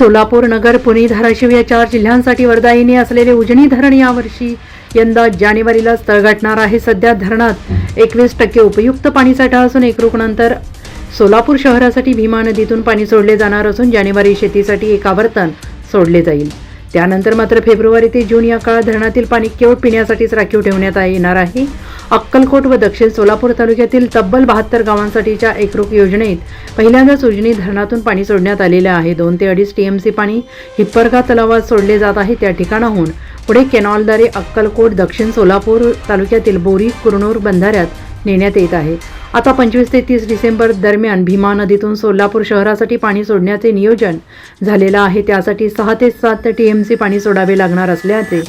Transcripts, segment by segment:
सोलापूर नगर पुणे धाराशिव या चार जिल्ह्यांसाठी वरदायिनी असलेले उजनी धरण यावर्षी यंदा जानेवारीलाच तळगाठणार आहे. सध्या धरणात एकवीस टक्के उपयुक्त पाणीसाठा असून एकरूपनंतर सोलापूर शहरासाठी भीमा नदीतून पाणी सोडले जाणार असून जानेवारी शेतीसाठी एक आवर्तन सोडले जाईल. त्यानंतर मात्र फेब्रुवारी ते जून या काळात धरणातील पाणी केवळ पिण्यासाठीच राखीव ठेवण्यात आ- येणार आहे. अक्कलकोट व दक्षिण सोलापूर तालुक्यातील तब्बल बहात्तर गावांसाठीच्या एकरूप योजनेत पहिल्यांदाच उजनी धरणातून पाणी सोडण्यात आलेलं आहे. दोन ते अडीच टीएमसी पाणी हिप्परगा तलावात सोडले जात आहे. त्या ठिकाणाहून पुढे केनॉलद्वारे अक्कलकोट दक्षिण सोलापूर तालुक्यातील बोरी कुरनूर बंधाऱ्यात नेण्यात येत आहे. आता पंचवीस ते तीस डिसेंबर दरम्यान भीमा नदीतून सोलापूर शहरासाठी पाणी सोडण्याचे नियोजन झालेलं आहे. त्यासाठी सहा ते सात टीएमसी पाणी सोडावे लागणार असल्याचे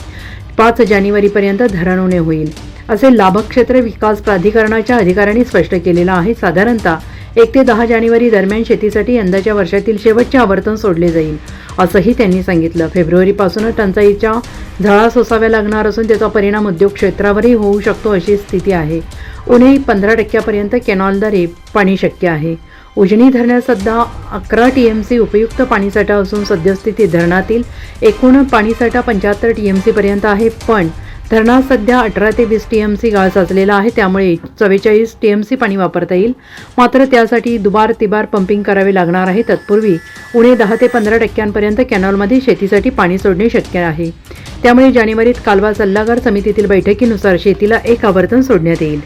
पाच जानेवारीपर्यंत धरण उणे होईल. असे लाभक्षेत्र विकास प्राधिकरणाच्या अधिकाऱ्यांनी स्पष्ट केलेलं आहे. साधारणतः एक ते दहा जानेवारी दरम्यान शेतीसाठी यंदाच्या वर्षातील शेवटचे आवर्तन सोडले जाईल असंही त्यांनी सांगितलं. फेब्रुवारीपासूनच टंचाईच्या झळा सोसाव्या लागणार असून त्याचा परिणाम उद्योग क्षेत्रावरही होऊ शकतो अशी स्थिती आहे. उणे पंधरा टक्क्यापर्यंत कॅनॉलद्वारे पाणी शक्य आहे. उजनी धरणात सध्या अकरा टी एम सी उपयुक्त पाणीसाठा असून सद्यस्थितीत धरणातील एकूण पाणीसाठा पंच्याहत्तर टी एम सीपर्यंत आहे पण धरणात सध्या अठरा ते वीस टी एम सी गाळ साचलेला आहे. त्यामुळे चव्वेचाळीस टी एम सी पाणी वापरता येईल. मात्र त्यासाठी दुबार तिबार पंपिंग करावे लागणार आहे. तत्पूर्वी उणे दहा ते पंधरा टक्क्यांपर्यंत कॅनॉलमध्ये शेतीसाठी पाणी सोडणे शक्य आहे. त्यामुळे जानेवारीत कालवा सल्लागार समितीतील बैठकीनुसार शेतीला एक आवर्तन सोडण्यात येईल.